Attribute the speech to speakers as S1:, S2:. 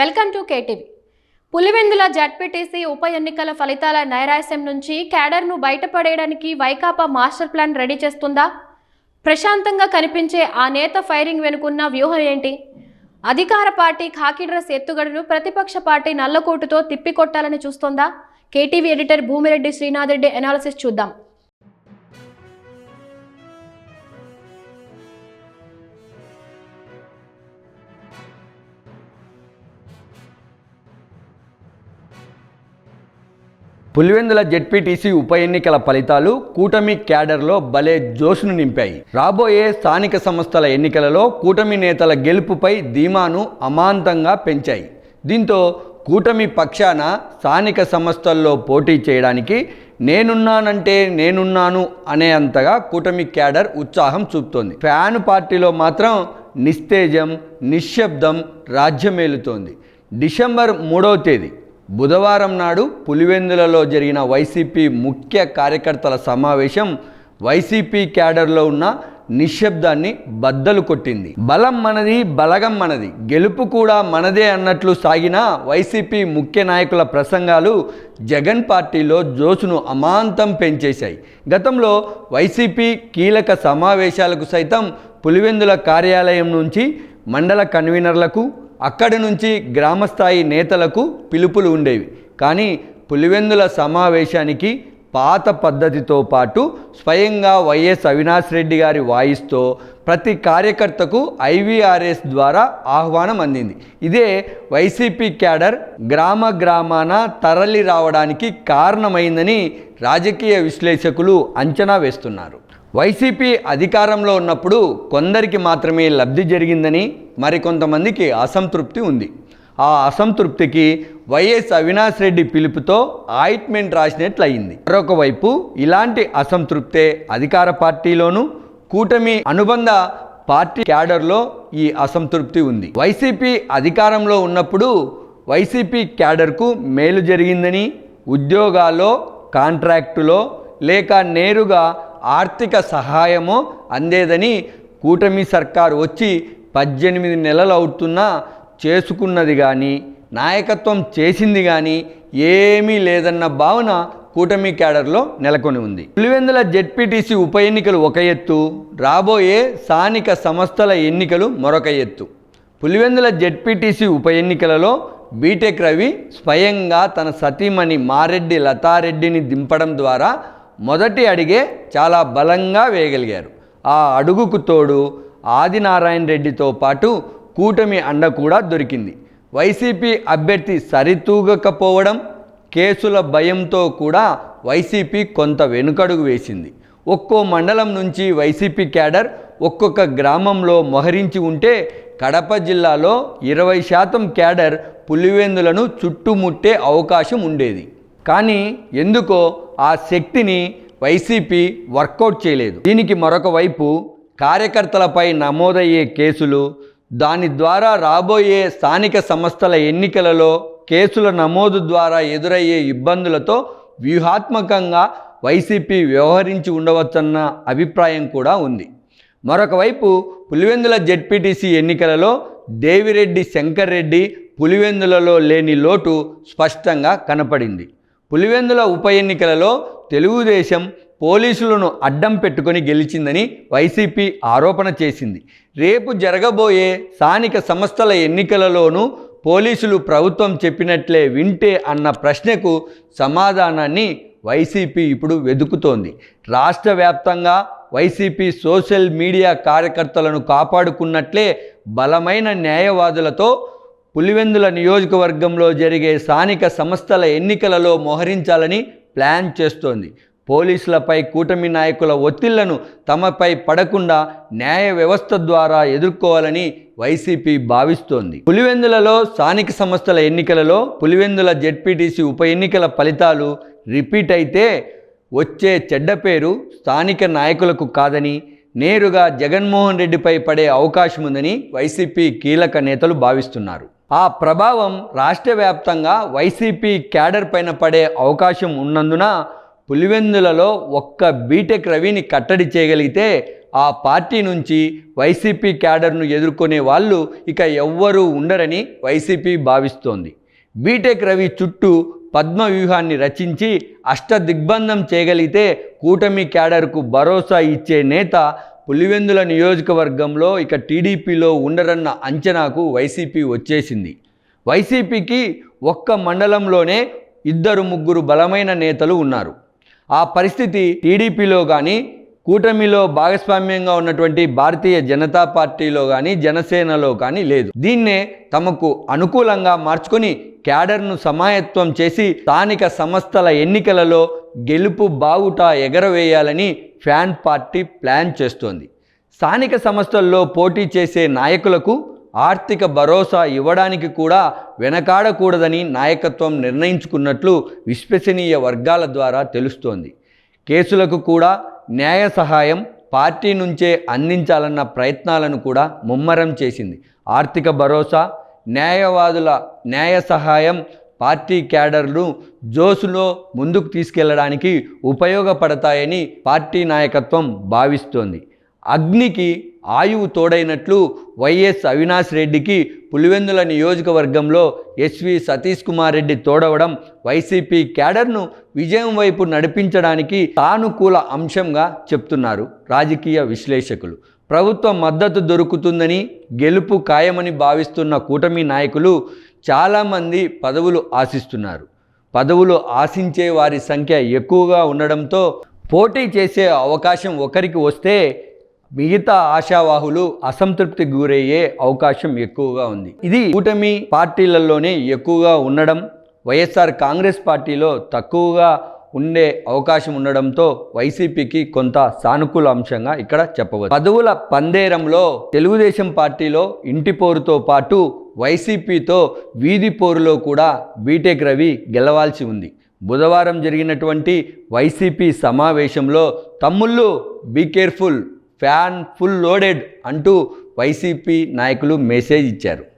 S1: Welcome to KTV. Pulivendula ZPTC ఉప ఎన్నికల ఫలితాల నైరాశ్యం నుంచి క్యాడర్ను బయటపడేయడానికి వైకాపా మాస్టర్ ప్లాన్ రెడీ చేస్తుందా? ప్రశాంతంగా కనిపించే ఆ నేత ఫైరింగ్ వెనుకున్న వ్యూహం ఏంటి? అధికార పార్టీ ఖాకీ డ్రెస్ ఎత్తుగడను ప్రతిపక్ష పార్టీ నల్లకోటుతో తిప్పికొట్టాలని చూస్తోందా? KTV editor Bhumireddy Srinath Reddy analysis చూద్దాం.
S2: పులివెందుల జెడ్పీటీసీ ఉప ఎన్నికల ఫలితాలు కూటమి క్యాడర్లో భలే జోష్ను నింపాయి. రాబోయే స్థానిక సంస్థల ఎన్నికలలో కూటమి నేతల గెలుపుపై ధీమాను అమాంతంగా పెంచాయి. దీంతో కూటమి పక్షాన స్థానిక సంస్థల్లో పోటీ చేయడానికి నేనున్నానంటే నేనున్నాను అనే అంతగా కూటమి క్యాడర్ ఉత్సాహం చూపుతోంది. ఫ్యాన్ పార్టీలో మాత్రం నిస్తేజం నిశ్శబ్దం రాజ్యమేలుతోంది. డిసెంబర్ మూడవ తేదీ. బుధవారం నాడు పులివెందులలో జరిగిన వైసీపీ ముఖ్య కార్యకర్తల సమావేశం వైసీపీ క్యాడర్లో ఉన్న నిశ్శబ్దాన్ని బద్దలు కొట్టింది. బలం మనది బలగం మనది గెలుపు కూడా మనదే అన్నట్లు సాగిన వైసీపీ ముఖ్య నాయకుల ప్రసంగాలు జగన్ పార్టీలో జోసును అమాంతం పెంచేశాయి. గతంలో వైసీపీ కీలక సమావేశాలకు సైతం పులివెందుల కార్యాలయం నుంచి మండల కన్వీనర్లకు అక్కడి నుంచి గ్రామస్థాయి నేతలకు పిలుపులు ఉండేవి. కానీ పులివెందుల సమావేశానికి పాత పద్ధతితో పాటు స్వయంగా వైఎస్ అవినాష్ రెడ్డి గారి వాయిస్తో ప్రతి కార్యకర్తకు ఐవీఆర్ఎస్ ద్వారా ఆహ్వానం అందింది. ఇదే వైసీపీ క్యాడర్ గ్రామ గ్రామాన తరలి రావడానికి కారణమైందని రాజకీయ విశ్లేషకులు అంచనా వేస్తున్నారు. వైసీపీ అధికారంలో ఉన్నప్పుడు కొందరికి మాత్రమే లబ్ధి జరిగిందని మరికొంతమందికి అసంతృప్తి ఉంది. ఆ అసంతృప్తికి వైఎస్ అవినాష్ రెడ్డి పిలుపుతో ఆయింట్మెంట్ రాసినట్లు అయింది ఇలాంటి అసంతృప్తే అధికార పార్టీలోనూ కూటమి అనుబంధ పార్టీ క్యాడర్లో ఈ అసంతృప్తి ఉంది. వైసీపీ అధికారంలో ఉన్నప్పుడు వైసీపీ క్యాడర్కు మేలు జరిగిందని ఉద్యోగాల్లో కాంట్రాక్టులో లేక నేరుగా ఆర్థిక సహాయము అందేదని కూటమి సర్కారు వచ్చి పద్దెనిమిది నెలలు అవుతున్నా చేసుకున్నది కానీ నాయకత్వం చేసింది కానీ ఏమీ లేదన్న భావన కూటమి క్యాడర్లో నెలకొని ఉంది. పులివెందుల జెడ్పీటీసీ ఉప ఎన్నికలు ఒక ఎత్తు రాబోయే స్థానిక సంస్థల ఎన్నికలు మరొక ఎత్తు. పులివెందుల జెడ్పీటీసీ ఉప ఎన్నికలలో బీటెక్ రవి స్వయంగా తన సతీమణి మారెడ్డి లతారెడ్డిని దింపడం ద్వారా మొదటి అడిగే చాలా బలంగా వేయగలిగారు. ఆ అడుగుకు తోడు ఆదినారాయణ రెడ్డితో పాటు కూటమి అండ కూడా దొరికింది. వైసీపీ అభ్యర్థి సరితూగకపోవడం కేసుల భయంతో కూడా వైసీపీ కొంత వెనుకడుగు వేసింది. ఒక్కో మండలం నుంచి వైసీపీ క్యాడర్ ఒక్కొక్క గ్రామంలో మొహరించి ఉంటే కడప జిల్లాలో ఇరవై శాతం క్యాడర్ పులివెందులను చుట్టుముట్టే అవకాశం ఉండేది. కానీ ఎందుకో ఆ శక్తిని వైసీపీ వర్కౌట్ చేయలేదు. దీనికి మరొక వైపు కార్యకర్తలపై నమోదయ్యే కేసులు దాని ద్వారా రాబోయే స్థానిక సంస్థల ఎన్నికలలో కేసుల నమోదు ద్వారా ఎదురయ్యే ఇబ్బందులతో వ్యూహాత్మకంగా వైసీపీ వ్యవహరించి ఉండవచ్చన్న అభిప్రాయం కూడా ఉంది. మరొక వైపు పులివెందుల జెడ్పీటీసీ ఎన్నికలలో దేవిరెడ్డి శంకర్ రెడ్డి పులివెందులలో లేని లోటు స్పష్టంగా కనపడింది. పులివెందుల ఉప ఎన్నికలలో తెలుగుదేశం పోలీసులను అడ్డం పెట్టుకొని గెలిచిందని వైసీపీ ఆరోపణ చేసింది. రేపు జరగబోయే స్థానిక సంస్థల ఎన్నికలలోనూ పోలీసులు ప్రభుత్వం చెప్పినట్లే వింటే అన్న ప్రశ్నకు సమాధానాన్ని వైసీపీ ఇప్పుడు వెతుకుతోంది రాష్ట్ర వ్యాప్తంగా వైసీపీ సోషల్ మీడియా కార్యకర్తలను కాపాడుకున్నట్లే బలమైన న్యాయవాదులతో పులివెందుల నియోజకవర్గంలో జరిగే స్థానిక సంస్థల ఎన్నికలలో మోహరించాలని ప్లాన్ చేస్తోంది. పోలీసులపై కూటమి నాయకుల ఒత్తిళ్ళను తమపై పడకుండా న్యాయ వ్యవస్థ ద్వారా ఎదుర్కోవాలని వైసీపీ భావిస్తోంది. పులివెందులలో స్థానిక సంస్థల ఎన్నికలలో పులివెందుల జెడ్పీటీసీ ఉప ఎన్నికల ఫలితాలు రిపీట్ అయితే వచ్చే చెడ్డ పేరు స్థానిక నాయకులకు కాదని నేరుగా జగన్మోహన్ రెడ్డిపై పడే అవకాశం ఉందని వైసీపీ కీలక నేతలు భావిస్తున్నారు. ఆ ప్రభావం రాష్ట్ర వ్యాప్తంగా వైసీపీ క్యాడర్ పైన పడే అవకాశం ఉన్నందున పులివెందులలో ఒక్క బీటెక్ రవిని కట్టడి చేయగలిగితే ఆ పార్టీ నుంచి వైసీపీ క్యాడర్ను ఎదుర్కొనే వాళ్ళు ఇక ఎవ్వరూ ఉండరని వైసీపీ భావిస్తోంది. బీటెక్ రవి చుట్టూ పద్మ వ్యూహాన్ని రచించి అష్టదిగ్బంధం చేయగలిగితే కూటమి క్యాడర్కు భరోసా ఇచ్చే నేత పులివెందుల నియోజకవర్గంలో ఇక టీడీపీలో ఉండరన్న అంచనాకు వైసీపీ వచ్చేసింది. వైసీపీకి ఒక్క మండలంలోనే ఇద్దరు ముగ్గురు బలమైన నేతలు ఉన్నారు. ఆ పరిస్థితి టీడీపీలో కానీ కూటమిలో భాగస్వామ్యంగా ఉన్నటువంటి భారతీయ జనతా పార్టీలో కానీ జనసేనలో కానీ లేదు. దీన్నే తమకు అనుకూలంగా మార్చుకొని క్యాడర్ను సమాయత్వం చేసి స్థానిక సంస్థల ఎన్నికలలో గెలుపు బావుట ఎగరవేయాలని ఫ్యాన్ పార్టీ ప్లాన్ చేస్తోంది. స్థానిక సంస్థల్లో పోటీ చేసే నాయకులకు ఆర్థిక భరోసా ఇవ్వడానికి కూడా వెనకాడకూడదని నాయకత్వం నిర్ణయించుకున్నట్లు విశ్వసనీయ వర్గాల ద్వారా తెలుస్తోంది. కేసులకు కూడా న్యాయ సహాయం పార్టీ నుంచే అందించాలన్న ప్రయత్నాలను కూడా ముమ్మరం చేసింది. ఆర్థిక భరోసా న్యాయవాదుల న్యాయ సహాయం పార్టీ క్యాడర్ను జోసులో ముందుకు తీసుకెళ్ళడానికి ఉపయోగపడతాయని పార్టీ నాయకత్వం భావిస్తోంది. అగ్నికి ఆయువు తోడైనట్లు వైఎస్ అవినాష్ రెడ్డికి పులివెందుల నియోజకవర్గంలో ఎస్వి సతీష్ కుమార్ రెడ్డి తోడవడం వైసీపీ క్యాడర్ను విజయం వైపు నడిపించడానికి సానుకూల అంశంగా చెప్తున్నారు రాజకీయ విశ్లేషకులు. ప్రభుత్వ మద్దతు దొరుకుతుందని గెలుపు ఖాయమని భావిస్తున్న కూటమి నాయకులు చాలామంది పదవులు ఆశిస్తున్నారు. పదవులు ఆశించే వారి సంఖ్య ఎక్కువగా ఉండడంతో పోటీ చేసే అవకాశం ఒకరికి వస్తే మిగతా ఆశావాహులు అసంతృప్తికి గురయ్యే అవకాశం ఎక్కువగా ఉంది. ఇది కూటమి పార్టీలలోనే ఎక్కువగా ఉండడం వైఎస్ఆర్ కాంగ్రెస్ పార్టీలో తక్కువగా ఉండే అవకాశం ఉండడంతో వైసీపీకి కొంత సానుకూల అంశంగా ఇక్కడ చెప్పవచ్చు. పదవుల పందేరంలో తెలుగుదేశం పార్టీలో ఇంటి పోరుతో పాటు వైసీపీతో వీధి పోరులో కూడా బీటెక్ రవి గెలవాల్సి ఉంది. బుధవారం జరిగినటువంటి వైసీపీ సమావేశంలో తమ్ముళ్ళు be careful fan full loaded అంటూ వైసీపీ నాయకులు మెసేజ్ ఇచ్చారు.